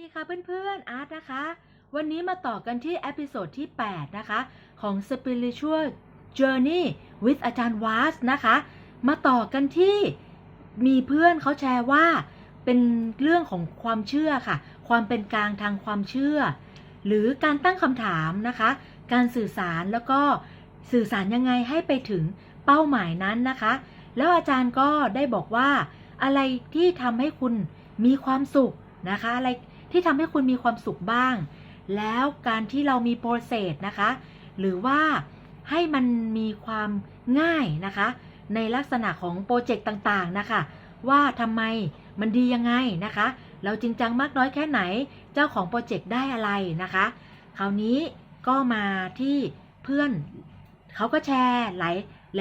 ดีค่ะเพื่อนๆ อาร์ตนะคะ วันนี้มาต่อกันที่เอพิโซดที่ 8 นะคะ ของ Spiritual Journey with อาจารย์วาสนะคะ มาต่อกันที่มีเพื่อนเขาแชร์ว่า เป็นเรื่องของความเชื่อค่ะ ความเป็นกลางทางความเชื่อ หรือการตั้งคำถามนะคะ การสื่อสารแล้วก็สื่อสารยังไงให้ไปถึงเป้าหมายนั้นนะคะ แล้วอาจารย์ก็ได้บอกว่า อะไรที่ทำให้คุณมีความสุขนะคะ อะไร ที่ทำให้คุณมีความสุขบ้าง แล้วการที่เรามีโปรเซสนะคะ หรือว่าให้มันมีความง่ายนะคะ ในลักษณะของโปรเจกต์ต่างๆนะคะ ว่าทำไมมันดียังไงนะคะ เราจริงจังมากน้อยแค่ไหน เจ้าของโปรเจกต์ได้อะไรนะคะ คราวนี้ก็มาที่เพื่อนเขาก็แชร์หล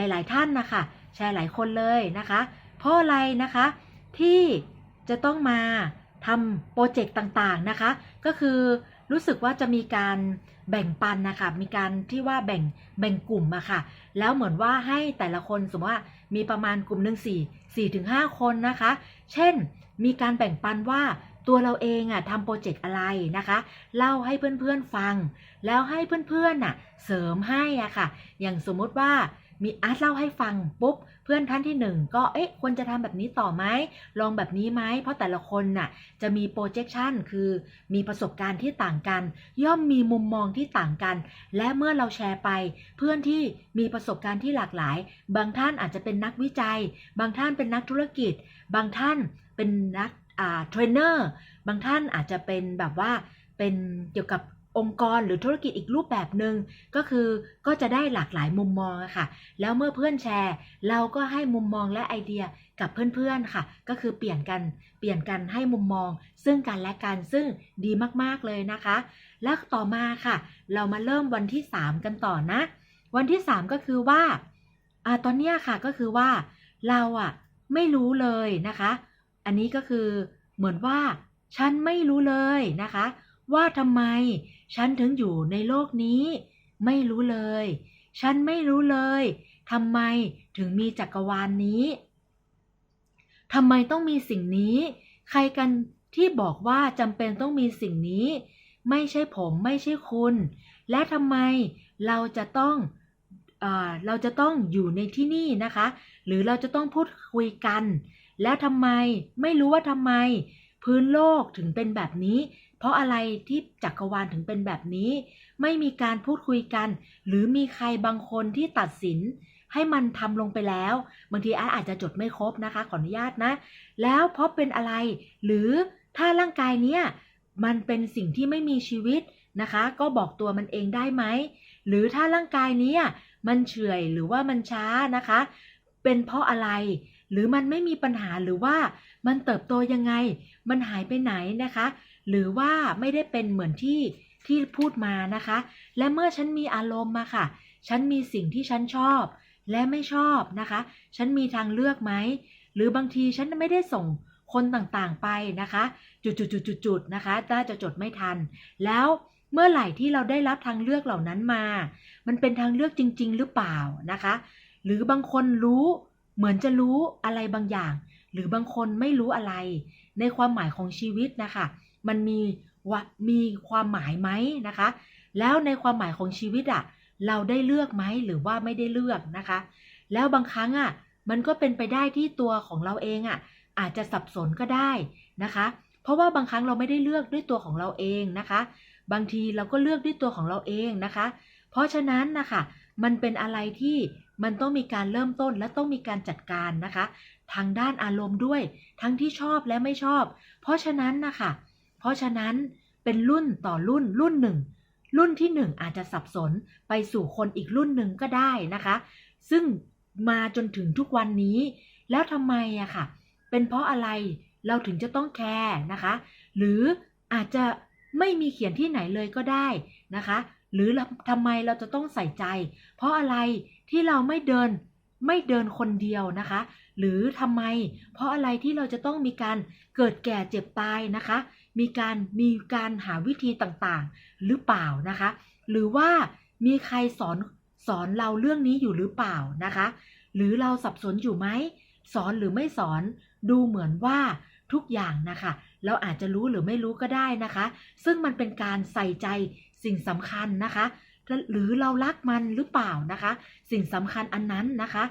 ายหลายๆท่านนะคะ แชร์หลายคนเลยนะคะ เพราะอะไรนะคะที่จะต้องมา ทำโปรเจกต์ต่างๆนะคะ ก็คือรู้สึกว่าจะมีการแบ่งปันนะคะ มีการที่ว่าแบ่งแบ่งกลุ่มอะค่ะ แล้วเหมือนว่าให้แต่ละคนสมมติว่ามีประมาณกลุ่มหนึ่งสี่สี่ถึงห้าคนนะคะ เช่น มีการแบ่งปันว่าตัวเราเองอะทำโปรเจกต์อะไรนะคะ เล่าให้เพื่อนๆฟัง แล้วให้เพื่อนๆน่ะเสริมให้อะค่ะ อย่างสมมติว่า มีอาร์ตเล่าให้ฟังปุ๊บเพื่อนท่านที่หนึ่งก็เอ๊ะควรจะทำแบบนี้ต่อไหมลองแบบนี้ไหมเพราะแต่ละคนน่ะจะมี projection คือมีประสบการณ์ที่ต่างกัน ย่อมมีมุมมองที่ต่างกัน และเมื่อเราแชร์ไป เพื่อนที่มีประสบการณ์ที่หลากหลาย บางท่านอาจจะเป็นนักวิจัย บางท่านเป็นนักธุรกิจ บางท่านเป็นนักอ่าเทรนเนอร์บางท่านอาจจะเป็นแบบว่าเป็นเกี่ยวกับ องค์กรหรือธุรกิจอีกรูปแบบหนึง่งก็คือก็จะได้หลากหลายมุมมองะค่ะ แล้วเมื่อเพื่อนแชร์ เราก็ให้มุมมองและไอเดียกับเพื่อนๆค่ะ ก็คือเปลี่ยนกันเปลี่ยนกันให้มุมมอง ซึ่งกันและกันซึ่งดีมากๆเลยนะคะ แล้วต่อมาค่ะ เรามาเริ่มวันที่ 3 กันต่อนะ วันที่ 3 ก็คือว่าอ่าตอนเนี้ยค่ะก็คือว่าเราอะไม่รู้เลยนะคะ อันนี้ก็คือเหมือนว่าฉันไม่รู้เลยนะคะ ว่าทำไม ฉันถึงอยู่ในโลกนี้ ไม่รู้เลย ฉันไม่รู้เลยทำไมถึงมีจักรวาลนนี้ทำไมต้องมีสิ่งนี้ ใครกันที่บอกว่าจำเป็นต้องมีสิ่งนี้ ไม่ใช่ผมไม่ใช่คุณ และทำไมเราจะต้องเอเราจะต้องอยู่ในที่นี่นะคะ หรือเราจะต้องพูดคุยกัน และทำไมไม่รู้ว่าทำไม พื้นโลกถึงเป็นแบบนี้ เพราะอะไรที่จักรวาลถึงเป็นแบบนี้ ไม่มีการพูดคุยกัน หรือมีใครบางคนที่ตัดสิน ให้มันทำลงไปแล้ว บางทีอาร์ตอาจจะจดไม่ครบนะคะ ขออนุญาตนะ แล้วเพราะเป็นอะไร หรือถ้าร่างกายเนี้ยมันเป็นสิ่งที่ไม่มีชีวิตนะคะ ก็บอกตัวมันเองได้ไหม หรือถ้าร่างกายเนี้ยมันเฉื่อยหรือว่ามันช้านะคะ เป็นเพราะอะไร หรือมันไม่มีปัญหาหรือว่ามันเติบโตยังไง มันหายไปไหนนะคะ หรือว่าไม่ได้เป็นเหมือนที่ที่พูดมานะคะ และเมื่อฉันมีอารมณ์มาค่ะ ฉันมีสิ่งที่ฉันชอบและไม่ชอบนะคะ ฉันมีทางเลือกไหม หรือบางทีฉันไม่ได้ส่งคนต่างๆไปนะคะ จุดๆๆๆนะคะน่าจะจดไม่ทัน แล้วเมื่อไหร่ที่เราได้รับทางเลือกเหล่านั้นมา มันเป็นทางเลือกจริง ๆ หรือเปล่านะคะ หรือบางคนรู้เหมือนจะรู้อะไรบางอย่าง หรือบางคนไม่รู้อะไร ในความหมายของชีวิตนะคะ มันมีว่ามีความหมายไหมนะคะ แล้วในความหมายของชีวิตอะเราได้เลือกไหมหรือว่าไม่ได้เลือกนะคะ แล้วบางครั้งอะมันก็เป็นไปได้ที่ตัวของเราเองอะอาจจะสับสนก็ได้นะคะ เพราะว่าบางครั้งเราไม่ได้เลือกด้วยตัวของเราเองนะคะ บางทีเราก็เลือกด้วยตัวของเราเองนะคะ เพราะฉะนั้นนะคะมันเป็นอะไรที่มันต้องมีการเริ่มต้นและต้องมีการจัดการนะคะ ทางด้านอารมณ์ด้วย ทั้งที่ชอบและไม่ชอบ เพราะฉะนั้นนะคะ เพราะฉะนั้นเป็นรุ่นต่อรุ่นรุ่นหนึ่งรุ่นที่หนึ่งอาจจะสับสนไปสู่คนอีกรุ่นหนึ่งก็ได้นะคะ ซึ่งมาจนถึงทุกวันนี้ แล้วทำไมอะค่ะ เป็นเพราะอะไรเราถึงจะต้องแคร์นะคะ หรืออาจจะไม่มีเขียนที่ไหนเลยก็ได้นะคะ หรือทำไมเราจะต้องใส่ใจ เพราะอะไรที่เราไม่เดินไม่เดินคนเดียวนะคะ หรือทำไม เพราะอะไรที่เราจะต้องมีการเกิดแก่เจ็บตายนะคะ มีการมีการหาวิธีต่างๆ หรือเปล่านะคะ หรือว่ามีใครสอนสอนเราเรื่องนี้อยู่หรือเปล่านะคะ หรือเราสับสนอยู่ไหมสอนหรือไม่สอนดูเหมือนว่าทุกอย่างนะคะ เราอาจจะรู้หรือไม่รู้ก็ได้นะคะ ซึ่งมันเป็นการใส่ใจสิ่งสำคัญนะคะ หรือเรารักมันหรือเปล่านะคะ สิ่งสำคัญอันนั้นนะคะ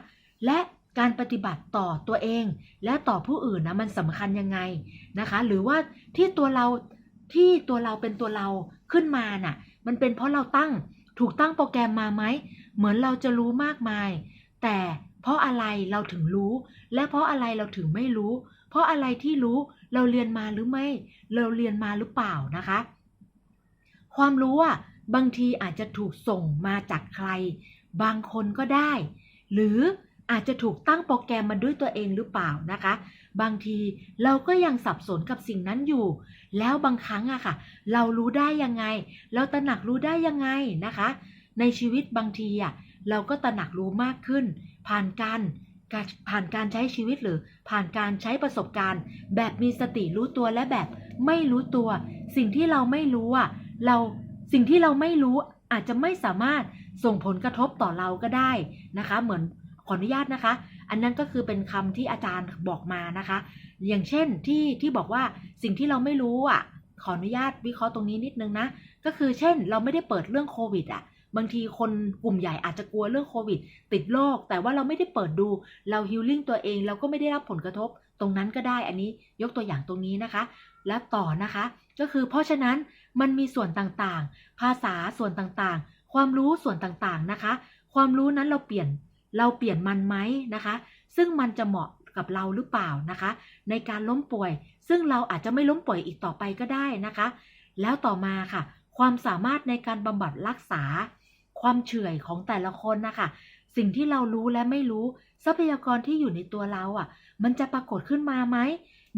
และ การปฏิบัติต่อตัวเอง และต่อผู้อื่นนะมันสำคัญยังไงนะคะ หรือว่าที่ตัวเราที่ตัวเราเป็นตัวเราขึ้นมาน่ะ มันเป็นเพราะเราตั้งถูกตั้งโปรแกรมมาไหม เหมือนเราจะรู้มากมาย แต่เพราะอะไรเราถึงรู้ และเพราะอะไรเราถึงไม่รู้ เพราะอะไรที่รู้เราเรียนมาหรือไม่ เราเรียนมาหรือเปล่านะคะ ความรู้อะบางทีอาจจะถูกส่งมาจากใคร บางคนก็ได้ หรือ อาจจะถูกตั้งโปรแกรมมาด้วยตัวเองหรือเปล่านะคะ บางทีเราก็ยังสับสนกับสิ่งนั้นอยู่ แล้วบางครั้งอะค่ะ เรารู้ได้ยังไง เราตระหนักรู้ได้ยังไงนะคะ ในชีวิตบางทีอะเราก็ตระหนักรู้มากขึ้น ผ่านการการผ่านการใช้ชีวิตหรือผ่านการใช้ประสบการณ์ แบบมีสติรู้ตัวและแบบไม่รู้ตัว สิ่งที่เราไม่รู้อะเราสิ่งที่เราไม่รู้อาจจะไม่สามารถส่งผลกระทบต่อเราก็ได้นะคะ เหมือน ขออนุญาตนะคะ อันนั้นก็คือเป็นคำที่อาจารย์บอกมานะคะ อย่างเช่นที่ที่บอกว่าสิ่งที่เราไม่รู้อะ ขออนุญาตวิเคราะห์ตรงนี้นิดนึงนะ ก็คือเช่น เราไม่ได้เปิดเรื่องโควิดอะบางทีคนกลุ่มใหญ่อาจจะกลัวเรื่องโควิด ติดโรคแต่ว่าเราไม่ได้เปิดดูเราฮิลลิ่งตัวเองเราก็ไม่ได้รับผลกระทบ ตรงนั้นก็ได้อันนี้ยกตัวอย่างตรงนี้นะคะ และต่อนะคะ ก็คือเพราะฉะนั้นมันมีส่วนต่างๆ ภาษาส่วนต่างๆ ความรู้ส่วนต่างๆนะคะ ความรู้นั้นเราเปลี่ยน เราเปลี่ยนมันไหมนะคะ ซึ่งมันจะเหมาะกับเราหรือเปล่านะคะ ในการล้มป่วย ซึ่งเราอาจจะไม่ล้มป่วยอีกต่อไปก็ได้นะคะ แล้วต่อมาค่ะ ความสามารถในการบำบัดรักษา ความเฉื่อยของแต่ละคนนะคะ สิ่งที่เรารู้และไม่รู้ทรัพยากรที่อยู่ในตัวเราอะ มันจะปรากฏขึ้นมาไหม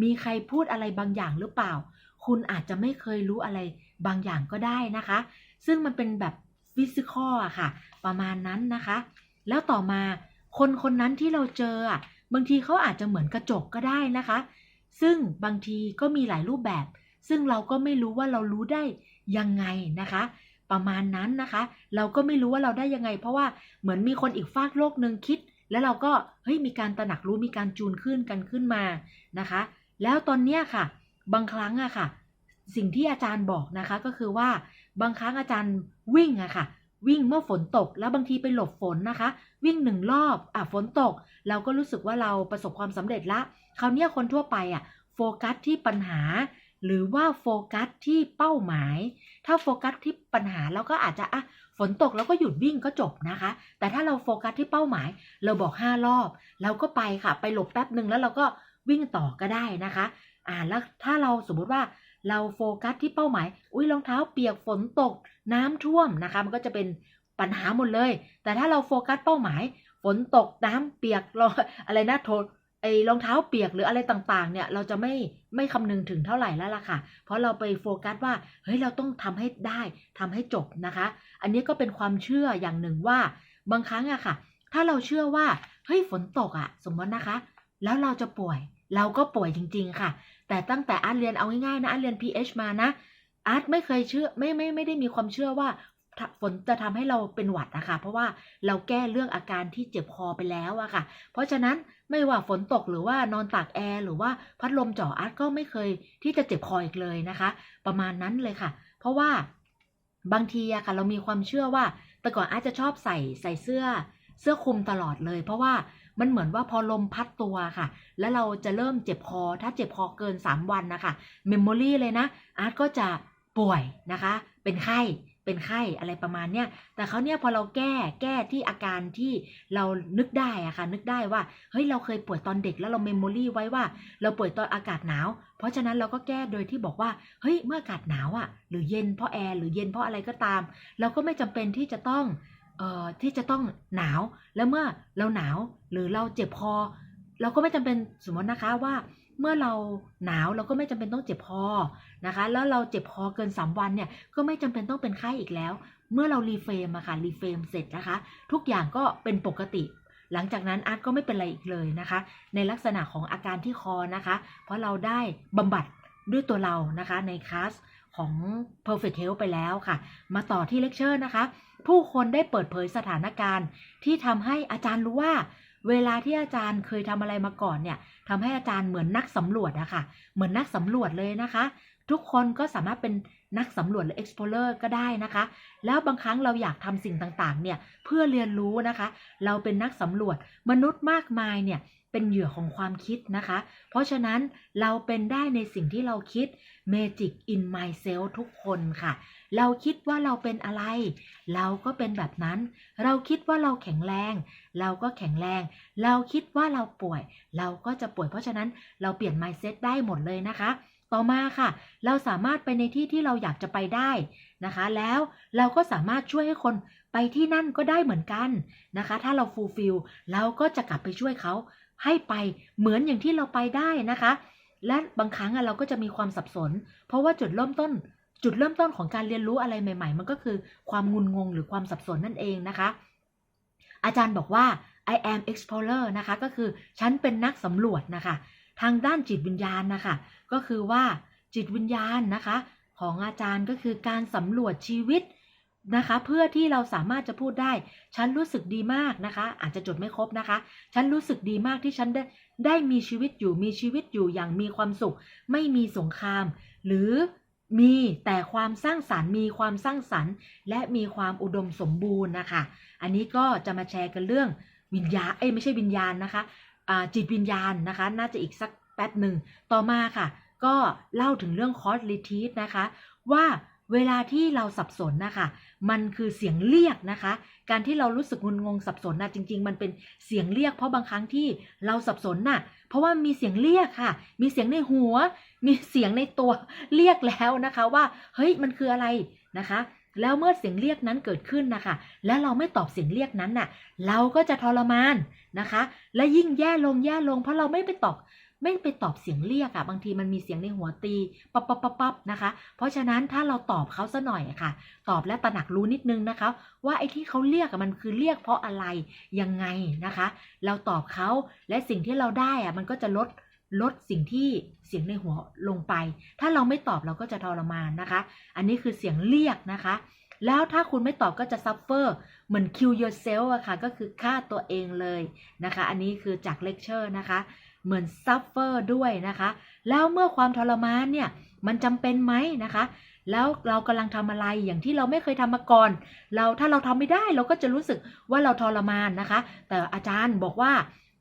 มีใครพูดอะไรบางอย่างหรือเปล่า คุณอาจจะไม่เคยรู้อะไรบางอย่างก็ได้นะคะ ซึ่งมันเป็นแบบฟิสิกอลอะค่ะ ประมาณนั้นนะคะ แล้วต่อมาคนคนนั้นที่เราเจออะบางทีเขาอาจจะเหมือนกระจกก็ได้นะคะ ซึ่งบางทีก็มีหลายรูปแบบ ซึ่งเราก็ไม่รู้ว่าเรารู้ได้ยังไงนะคะ ประมาณนั้นนะคะ เราก็ไม่รู้ว่าเราได้ยังไง เพราะว่าเหมือนมีคนอีกฟากโลกหนึ่งคิด แล้วเราก็เฮ้ยมีการตระหนักรู้มีการจูนขึ้นกันขึ้นมานะคะ แล้วตอนเนี้ยค่ะ บางครั้งอะค่ะ สิ่งที่อาจารย์บอกนะคะก็คือว่าบางครั้งอาจารย์วิ่งอะค่ะ วิ่งเมื่อฝนตกแล้วบางทีไปหลบฝนนะคะ วิ่งหนึ่งรอบอะฝนตก เราก็รู้สึกว่าเราประสบความสำเร็จละคราวเนี้ยคนทั่วไปอะโฟกัสที่ปัญหา หรือว่าโฟกัสที่เป้าหมาย ถ้าโฟกัสที่ปัญหาเราก็อาจจะอะฝนตกแล้วก็หยุดวิ่งก็จบนะคะ แต่ถ้าเราโฟกัสที่เป้าหมาย เราบอกห้ารอบ เราก็ไปค่ะ ไปหลบแป๊บหนึ่งแล้วเราก็วิ่งต่อก็ได้นะคะ อ่าแล้วถ้าเราสมมติว่า เราโฟกัสที่เป้าหมาย อุ้ยรองเท้าเปียกฝนตก น้ำท่วมนะคะ มันก็จะเป็นปัญหาหมดเลย แต่ถ้าเราโฟกัสเป้าหมาย ฝนตกน้ำเปียกรออะไรนะโทไอ้รองเท้าเปียกหรืออะไรต่างๆ เนี่ยเราจะไม่ไม่คำนึงถึงเท่าไหร่แล้วล่ะค่ะ เพราะเราไปโฟกัสว่าเฮ้ยเราต้องทำให้ได้ทำให้จบนะคะ อันนี้ก็เป็นความเชื่ออย่างหนึ่งว่า บางครั้งอะค่ะ ถ้าเราเชื่อว่าเฮ้ยฝนตกอะสมมตินะคะ แล้วเราจะป่วย เราก็ป่วยจริง ๆ ค่ะ แต่ตั้งแต่อาร์ตเรียนเอาง่ายๆนะอาร์ตเรียน PH มานะอาร์ตไม่เคยเชื่อไม่ไม่ไม่ได้มีความเชื่อว่าฝนจะทำให้เราเป็นหวัดนะคะ เพราะว่าเราแก้เรื่องอาการที่เจ็บคอไปแล้วอะค่ะ เพราะฉะนั้นไม่ว่าฝนตกหรือว่านอนตากแอร์หรือว่าพัดลมจ่ออาร์ตก็ไม่เคยที่จะเจ็บคออีกเลยนะคะ ประมาณนั้นเลยค่ะ เพราะว่าบางทีอะค่ะเรามีความเชื่อว่า แต่ก่อนอาร์ตจะชอบใส่ใส่เสื้อเสื้อคลุมตลอดเลย เพราะว่า มันเหมือนว่าพอลมพัดตัวค่ะ แล้วเราจะเริ่มเจ็บคอ ถ้าเจ็บคอเกิน 3 วันนะคะเมมโมรี่เลยนะ อาร์ตก็จะป่วยนะคะ เป็นไข้เป็นไข้อะไรประมาณเนี้ย แต่เขาเนี่ยพอเราแก้แก้ที่อาการที่เรานึกได้อะค่ะนึกได้ว่าเฮ้ยเราเคยป่วยตอนเด็กแล้วเราเมมโมรี่ไว้ว่า เราป่วยตอนอากาศหนาว เพราะฉะนั้นเราก็แก้โดยที่บอกว่าเฮ้ยเมื่ออากาศหนาวอะหรือเย็นเพราะแอร์หรือเย็นเพราะอะไรก็ตาม เราก็ไม่จำเป็นที่จะต้อง ที่จะต้องหนาวแล้วเมื่อเราหนาวหรือเราเจ็บคอเราก็ไม่จำเป็นสมมตินะคะว่า เมื่อเราหนาวเราก็ไม่จำเป็นต้องเจ็บคอนะคะ แล้วเราเจ็บคอเกิน 3 วันเนี่ยก็ไม่จำเป็นต้องเป็นไข้อีกแล้ว เมื่อเรารีเฟรมอะค่ะรีเฟรมเสร็จนะคะ ทุกอย่างก็เป็นปกติ หลังจากนั้นอาร์ตก็ไม่เป็นไรอีกเลยนะคะ ในลักษณะของอาการที่คอนะคะ เพราะเราได้บำบัดด้วยตัวเรานะคะในคลาสของ perfect health ไปแล้วค่ะ มาต่อที่เลคเชอร์นะคะ ผู้คนได้เปิดเผยสถานการณ์ ที่ทำให้อาจารย์รู้ว่า เวลาที่อาจารย์เคยทำอะไรมาก่อนเนี่ยทำให้อาจารย์เหมือนนักสำรวจอะค่ะ เหมือนนักสำรวจเลยนะคะ ทุกคนก็สามารถเป็นนักสำรวจหรือ explorer ก็ได้นะคะ แล้วบางครั้งเราอยากทำสิ่งต่างๆ เนี่ย เพื่อเรียนรู้นะคะ เราเป็นนักสำรวจมนุษย์มากมายเนี่ย เป็นเหยื่อของความคิดนะคะ เพราะฉะนั้นเราเป็นได้ในสิ่งที่เราคิด Magic in myself ทุกคนค่ะ เราคิดว่าเราเป็นอะไร เราก็เป็นแบบนั้น เราคิดว่าเราแข็งแรง เราก็แข็งแรง เราคิดว่าเราป่วย เราก็จะป่วย เพราะฉะนั้นเราเปลี่ยน mindset ได้หมดเลยนะคะ ต่อมาค่ะ เราสามารถไปในที่ที่เราอยากจะไปได้นะคะ แล้วเราก็สามารถช่วยให้คนไปที่นั่นก็ได้เหมือนกันนะคะ ถ้าเรา fulfill เราก็จะกลับไปช่วยเขา ให้ไปเหมือนอย่างที่เราไปได้นะคะ และบางครั้งเราก็จะมีความสับสน เพราะว่าจุดเริ่มต้น จุดเริ่มต้นของการเรียนรู้อะไรใหม่ ๆ มันก็คือความงุนงงหรือความสับสนนั่นเองนะคะ อาจารย์บอกว่า I am explorer นะคะก็คือฉันเป็นนักสำรวจนะคะ ทางด้านจิตวิญญาณนะคะก็คือว่าจิตวิญญาณนะคะ ของอาจารย์ก็คือการสำรวจชีวิต นะคะ เพื่อที่เราสามารถจะพูดได้ ฉันรู้สึกดีมากนะคะ อาจจะจดไม่ครบนะคะ ฉันรู้สึกดีมากที่ฉันได้ได้มีชีวิตอยู่มีชีวิตอยู่อย่างมีความสุข ไม่มีสงคราม หรือมีแต่ความสร้างสรรค์ มีความสร้างสรรค์ และมีความอุดมสมบูรณ์นะคะ อันนี้ก็จะมาแชร์กันเรื่องวิญญาเอ้ไม่ใช่วิญญาณนะคะจิตวิญญาณนะคะ น่าจะอีกสักแป๊บหนึ่งต่อมาค่ะ ก็เล่าถึงเรื่องคอร์สลิทีสนะคะ ว่า เวลาที่เราสับสนนะคะ มันคือเสียงเรียกนะคะ การที่เรารู้สึกงุนงงสับสนนะจริง ๆ มันเป็นเสียงเรียก เพราะบางครั้งที่เราสับสนน่ะ เพราะว่ามีเสียงเรียกค่ะ มีเสียงในหัว มีเสียงในตัวเรียกแล้วนะคะว่า เฮ้ย มันคืออะไรนะคะ แล้วเมื่อเสียงเรียกนั้นเกิดขึ้นนะคะ และเราไม่ตอบเสียงเรียกนั้นน่ะ เราก็จะทรมานนะคะ และยิ่งแย่ลงแย่ลง เพราะเราไม่ไปตอบ ไม่ไปตอบเสียงเรียกอะบางทีมันมีเสียงในหัวตีปั๊บปั๊บปั๊บปั๊บนะคะ เพราะฉะนั้นถ้าเราตอบเขาซะหน่อยค่ะ ตอบและตระหนักรู้นิดนึงนะคะ ว่าไอ้ที่เขาเรียกมันคือเรียกเพราะอะไรยังไงนะคะ เราตอบเขาและสิ่งที่เราได้อะมันก็จะลดลดสิ่งที่เสียงในหัวลงไป ถ้าเราไม่ตอบเราก็จะทรมานนะคะ อันนี้คือเสียงเรียกนะคะ แล้วถ้าคุณไม่ตอบก็จะ suffer เหมือน kill yourself อะค่ะ ก็คือฆ่าตัวเองเลยนะคะ อันนี้คือจากเลคเชอร์นะคะ เหมือน suffer ด้วยนะคะ แล้วเมื่อความทรมานเนี่ยมันจำเป็นไหมนะคะ แล้วเรากำลังทำอะไรอย่างที่เราไม่เคยทำมาก่อน เราถ้าเราทำไม่ได้เราก็จะรู้สึกว่าเราทรมานนะคะ แต่อาจารย์บอกว่า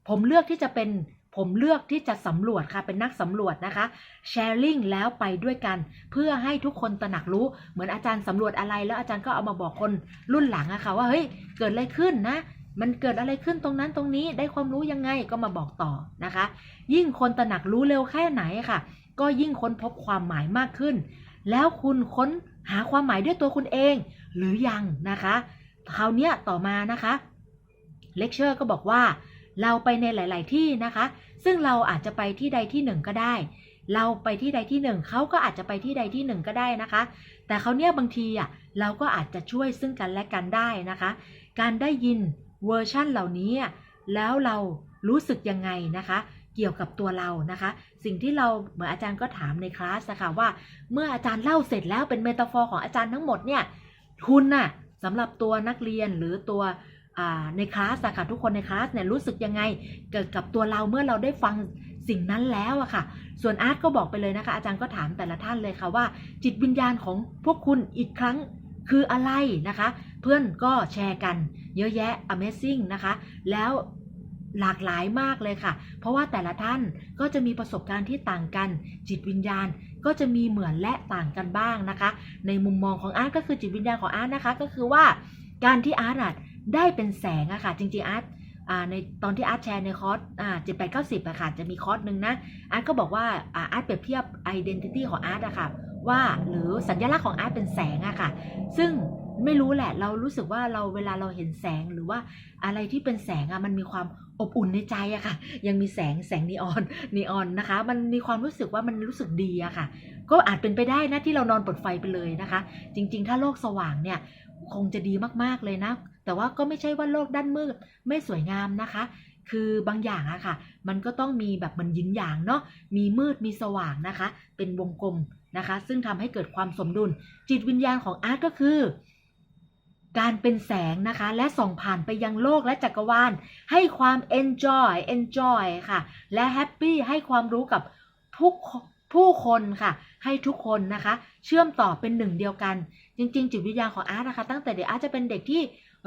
ผมเลือกที่จะเป็นผมเลือกที่จะสำรวจค่ะ เป็นนักสำรวจนะคะ sharing แล้วไปด้วยกัน เพื่อให้ทุกคนตระหนักรู้เหมือนอาจารย์สำรวจอะไรแล้วอาจารย์ก็เอามาบอกคนรุ่นหลังอะค่ะว่าเฮ้ยเกิดอะไรขึ้นนะ มันเกิดอะไรขึ้นตรงนั้นตรงนี้ได้ความรู้ยังไงก็มาบอกต่อนะคะ ยิ่งคนตระหนักรู้เร็วแค่ไหนค่ะ ก็ยิ่งค้นพบความหมายมากขึ้น แล้วคุณค้นหาความหมายด้วยตัวคุณเอง หรือยังนะคะคราวเนี้ยต่อมานะคะเลคเชอร์ก็บอกว่า เราไปในหลาย ๆ ที่นะคะ ซึ่งเราอาจจะไปที่ใดที่หนึ่งก็ได้ เราไปที่ใดที่หนึ่งเขาก็อาจจะไปที่ใดที่หนึ่งก็ได้นะคะ แต่เขาเนี่ยบางทีอะเราก็อาจจะช่วยซึ่งกันและกันได้นะคะ การได้ยิน เวอร์ชั่นเหล่านี้ แล้วเรารู้สึกยังไงนะคะ เกี่ยวกับตัวเรานะคะ สิ่งที่เราเหมือนอาจารย์ก็ถามในคลาสนะคะว่า เมื่ออาจารย์เล่าเสร็จแล้วเป็นเมตาฟอร์ของอาจารย์ทั้งหมดเนี่ยคุณน่ะสำหรับตัวนักเรียนหรือตัวในคลาสอะค่ะทุกคนในคลาสเนี่ยรู้สึกยังไงเกิดกับตัวเราเมื่อเราได้ฟังสิ่งนั้นแล้วอะค่ะ ส่วนอาร์ตก็บอกไปเลยนะคะ อาจารย์ก็ถามแต่ละท่านเลยค่ะว่า จิตวิญญาณของพวกคุณอีกครั้ง คืออะไรนะคะ เพื่อนก็แชร์กันเยอะแยะ Amazing นะคะ แล้วหลากหลายมากเลยค่ะ เพราะว่าแต่ละท่านก็จะมีประสบการณ์ที่ต่างกัน จิตวิญญาณก็จะมีเหมือนและต่างกันบ้างนะคะ ในมุมมองของอาร์ตก็คือจิตวิญญาณของอาร์ตนะคะ ก็คือว่าการที่อาร์ตได้เป็นแสงอะค่ะ จริงๆอาร์ตในตอนที่อาร์ตแชร์ในคอร์สเจ็ดแปดเก้าสิบอะค่ะ จะมีคอร์สหนึ่งนะ อาร์ตก็บอกว่าอ่าอาร์ตเปรียบเทียบ identity ของอาร์ตอะค่ะ ว่าหรือสัญลักษณ์ของอาร์ตเป็นแสงอะค่ะ ซึ่งไม่รู้แหละ เรารู้สึกว่าเราเวลาเราเห็นแสงหรือว่าอะไรที่เป็นแสงอะมันมีความอบอุ่นในใจอะค่ะ ยังมีแสงแสงนีออนนีออนนะคะ มันมีความรู้สึกว่ามันรู้สึกดีอะค่ะ ก็อาจเป็นไปได้นะที่เรานอนเปิดไฟไปเลยนะคะ จริง ๆ ถ้าโลกสว่างเนี่ยคงจะดีมากๆเลยนะ แต่ว่าก็ไม่ใช่ว่าโลกด้านมืดไม่สวยงามนะคะ คือบางอย่างอะค่ะ มันก็ต้องมีแบบมันยินหยางเนาะมีมืดมีสว่างนะคะ เป็นวงกลม นะคะ ซึ่งทำให้เกิดความสมดุล จิตวิญญาณของอาร์ตก็คือ การเป็นแสงนะคะ และส่องผ่านไปยังโลกและจักรวาล ให้ความ enjoy enjoy ค่ะ และ happy ให้ความรู้กับทุกผู้คนค่ะ ให้ทุกคนนะคะ เชื่อมต่อเป็นหนึ่งเดียวกัน จริง ๆ จิตวิทยาณของอาร์ตนะคะ ตั้งแต่เด็กอาร์ตจะเป็นเด็กที่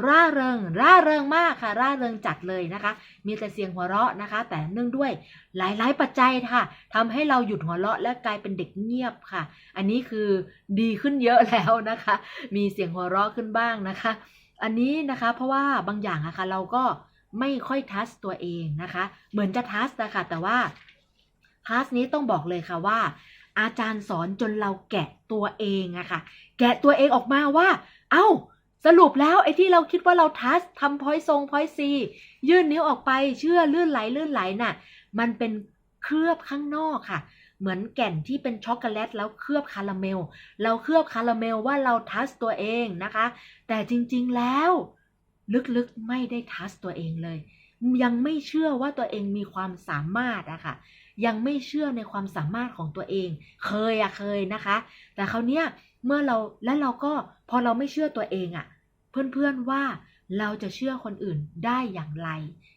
ร่าเริง ร่าเริงมากค่ะ ร่าเริงจัดเลยนะคะ มีแต่เสียงหัวเราะนะคะ แต่เนื่องด้วยหลายๆปัจจัยค่ะทำให้เราหยุดหัวเราะและกลายเป็นเด็กเงียบค่ะ อันนี้คือดีขึ้นเยอะแล้วนะคะ มีเสียงหัวเราะขึ้นบ้างนะคะ อันนี้นะคะเพราะว่าบางอย่างอะค่ะเราก็ไม่ค่อยทัสตัวเองนะคะ เหมือนจะทัสนะคะแต่ว่าทัสนี้ต้องบอกเลยค่ะว่า อาจารย์สอนจนเราแกะตัวเองอะค่ะ แกะตัวเองออกมาว่า เอ้า สรุปแล้วไอ้ที่เราคิดว่าเราทัสทำพอยทรงพอยซียื่นนิ้วออกไปเชื่อลื่นไหลลื่นไหลน่ะ มันเป็นเคลือบข้างนอกค่ะ เหมือนแก่นที่เป็นช็อกโกแลตแล้วเคลือบคาราเมล เราเคลือบคาราเมลว่าเราทัสตัวเองนะคะ แต่จริงๆแล้ว ลึกๆไม่ได้ทัสตัวเองเลย ยังไม่เชื่อว่าตัวเองมีความสามารถอะค่ะยังไม่เชื่อในความสามารถของตัวเอง เคยอะเคยนะคะ แต่คราวเนี้ย เมื่อเราและเราก็พอเราไม่เชื่อตัวเองอะเพื่อนๆว่าเราจะเชื่อคนอื่นได้อย่างไร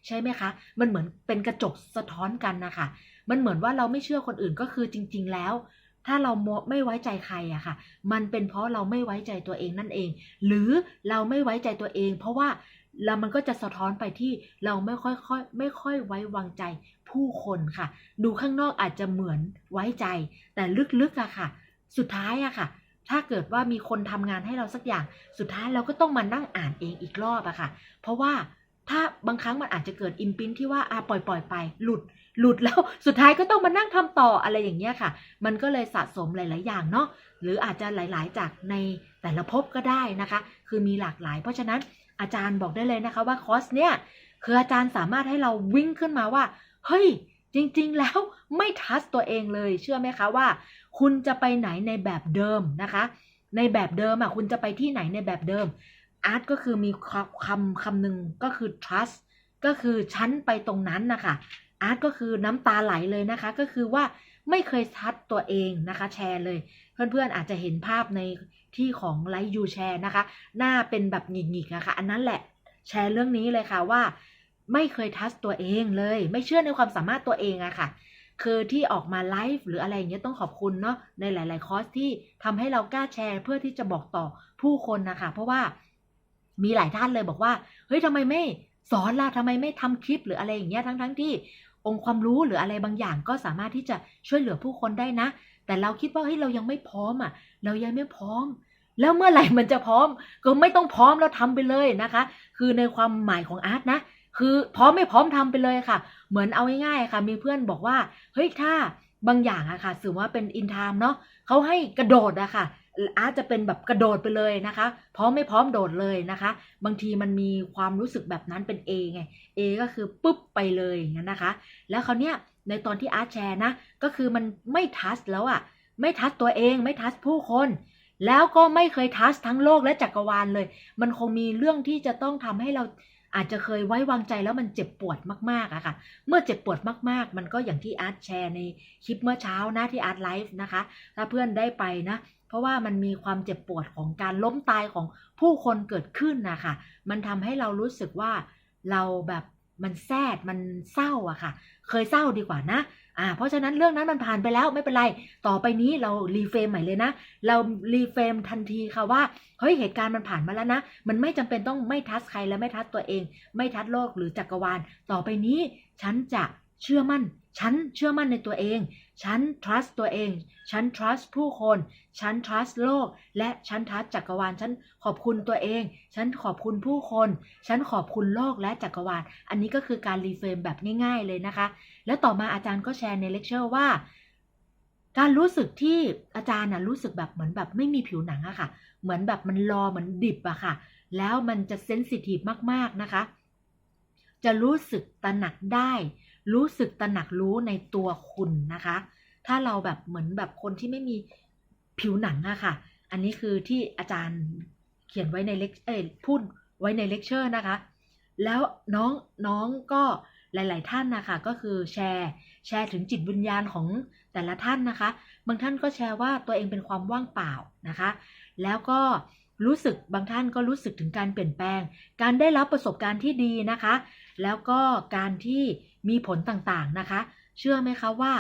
ใช่ไหมคะ มันเหมือนเป็นกระจกสะท้อนกันนะคะมันเหมือนว่าเราไม่เชื่อคนอื่นก็คือจริง ๆ แล้ว ถ้าเราโมไม่ไว้ใจใครอะค่ะ มันเป็นเพราะเราไม่ไว้ใจตัวเองนั่นเอง หรือเราไม่ไว้ใจตัวเอง เพราะว่าเรามันก็จะสะท้อนไปที่เราไม่ค่อยค่อยไม่ค่อยไว้วางใจผู้คนค่ะ ดูข้างนอกอาจจะเหมือนไว้ใจ แต่ลึกๆอะค่ะ สุดท้ายอะค่ะ ถ้าเกิดว่ามีคนทำงานให้เราสักอย่าง สุดท้ายเราก็ต้องมานั่งอ่านเองอีกรอบอะค่ะ เพราะว่าถ้าบางครั้งมันอาจจะเกิดอิมพินที่ว่าอ่าปล่อยปล่อยไป หลุด หลุดแล้วสุดท้ายก็ต้องมานั่งทำต่ออะไรอย่างเงี้ยค่ะ มันก็เลยสะสมหลาย ๆ อย่างเนาะหรืออาจจะหลาย ๆ จากในแต่ละภพก็ได้นะคะ คือมีหลากหลาย เพราะฉะนั้นอาจารย์บอกได้เลยนะคะว่าคอร์สเนี่ยคืออาจารย์สามารถให้เราวิ่งขึ้นมาว่า เฮ้ย จริง ๆ แล้วไม่ทัสตัวเองเลย เชื่อไหมคะว่า คุณจะไปไหนในแบบเดิมนะคะ ในแบบเดิมอะคุณจะไปที่ไหนในแบบเดิมอาร์ตก็คือมีคำคำหนึ่งก็คือ trust ก็คือฉันไปตรงนั้นนะคะอาร์ตก็คือน้ำตาไหลเลยนะคะ ก็คือว่าไม่เคยทัดตัวเองนะคะ แชร์เลย เพื่อนๆอาจจะเห็นภาพในที่ของไลฟ์ยูแชร์นะคะ หน้าเป็นแบบหงิกๆนะคะ อันนั้นแหละแชร์เรื่องนี้เลยค่ะว่า ไม่เคยทัสตัวเองเลย ไม่เชื่อในความสามารถตัวเองอะค่ะ คือที่ออกมาไลฟ์หรืออะไรอย่างเงี้ยต้องขอบคุณเนาะในหลาย ๆ คอร์สที่ทำให้เรากล้าแชร์เพื่อที่จะบอกต่อผู้คนนะคะเพราะว่ามีหลายท่านเลยบอกว่าเฮ้ยทำไมไม่สอนล่ะทำไมไม่ทำคลิปหรืออะไรอย่างเงี้ยทั้งๆทที่องค์ความรู้หรืออะไรบางอย่างก็สามารถที่จะช่วยเหลือผู้คนได้นะ แต่เราคิดว่าเฮ้ยเรายังไม่พร้อมอะ เรายังไม่พร้อม แล้วเมื่อไหร่มันจะพร้อม ก็ไม่ต้องพร้อมแล้วทำไปเลยนะคะ คือในความหมายของอาร์ตนะ คือพร้อมไม่พร้อมทำไปเลยค่ะ เหมือนเอาง่ายๆค่ะ มีเพื่อนบอกว่าเฮ้ยถ้าบางอย่างอะค่ะถือว่าเป็นอินทามเนาะเขาให้กระโดดอะค่ะอาร์ตจะเป็นแบบกระโดดไปเลยนะคะ พร้อมไม่พร้อมโดดเลยนะคะ บางทีมันมีความรู้สึกแบบนั้นเป็น A ไง A ก็คือปุ๊บไปเลยอย่างนั้นนะคะ แล้วคราวเนี้ยในตอนที่อาร์ตแชร์นะ ก็คือมันไม่ทัสแล้วอะไม่ทัสตัวเองไม่ทัสผู้คน แล้วก็ไม่เคยทัสทั้งโลกและจักรวาลเลย มันคงมีเรื่องที่จะต้องทำให้เรา อาจจะเคยไว้วางใจแล้วมันเจ็บปวดมากๆอะค่ะ เมื่อเจ็บปวดมากๆ มันก็อย่างที่อาร์ตแชร์ในคลิปเมื่อเช้านะที่อาร์ตไลฟ์นะคะ ถ้าเพื่อนได้ไปนะ เพราะว่ามันมีความเจ็บปวดของการล้มตายของผู้คนเกิดขึ้นนะคะ มันทำให้เรารู้สึกว่าเราแบบ มันแซดมันเศร้าอะค่ะ เคยเศร้าดีกว่านะอ่าเพราะฉะนั้นเรื่องนั้นมันผ่านไปแล้วไม่เป็นไร ต่อไปนี้เรารีเฟรมใหม่เลยนะ เรารีเฟรมทันทีค่ะว่า เฮ้ยเหตุการณ์มันผ่านมาแล้วนะ มันไม่จำเป็นต้องไม่ทัสใครและไม่ทัสตัวเอง ไม่ทัสโลกหรือจักรวาล ต่อไปนี้ฉันจะเชื่อมั่น ฉันเชื่อมั่นในตัวเอง ฉัน trust ตัวเอง ฉัน trust ผู้คน ฉัน trust โลก และฉัน trust จักรวาล ฉันขอบคุณตัวเอง ฉันขอบคุณผู้คน ฉันขอบคุณโลกและจักรวาล อันนี้ก็คือการรีเฟรมแบบง่าย ๆ เลยนะคะ แล้วต่อมาอาจารย์ก็แชร์ในเลคเชอร์ว่า การรู้สึกที่อาจารย์น่ะรู้สึกแบบเหมือนแบบไม่มีผิวหนังอะค่ะ เหมือนแบบมันรอเหมือนดิบอะค่ะ แล้วมันจะเซนซิทีฟมากๆนะคะ จะรู้สึกตระหนักได้ รู้สึกตระหนักรู้ในตัวคุณนะคะ ถ้าเราแบบเหมือนแบบคนที่ไม่มีผิวหนังอะค่ะ อันนี้คือที่อาจารย์เขียนไว้ในเลคเอ้ยพูดไว้ในเลคเชอร์นะคะ แล้วน้องน้องก็หลาย ๆ ท่านนะคะก็คือแชร์แชร์ถึงจิตวิญญาณของแต่ละท่านนะคะ บางท่านก็แชร์ว่าตัวเองเป็นความว่างเปล่านะคะ แล้วก็รู้สึกบางท่านก็รู้สึกถึงการเปลี่ยนแปลง การได้รับประสบการณ์ที่ดีนะคะ แล้วก็การที่ มีผลต่างๆนะคะ เชื่อไหมคะว่า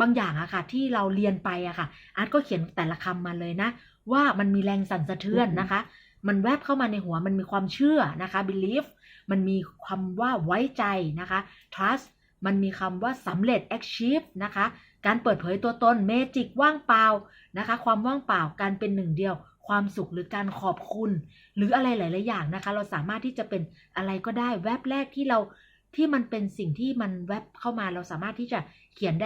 บางอย่างอะค่ะที่เราเรียนไปอะค่ะอาร์ตก็เขียนแต่ละคำมาเลยนะ ว่ามันมีแรงสั่นสะเทือนนะคะ มันแวบเข้ามาในหัวมันมีความเชื่อนะคะ belief มันมีคำว่าไว้ใจนะคะ trust มันมีคำว่าสำเร็จ achieve นะคะการเปิดเผยตัวตน magic ว่างเปล่านะคะ ความว่างเปล่าการเป็นหนึ่งเดียว ความสุขหรือการขอบคุณ หรืออะไรหลาย ๆ อย่างนะคะ เราสามารถที่จะเป็นอะไรก็ได้แวบแรกที่เรา ที่มันเป็นสิ่งที่มันแวบเข้ามาเราสามารถที่จะเขียนได้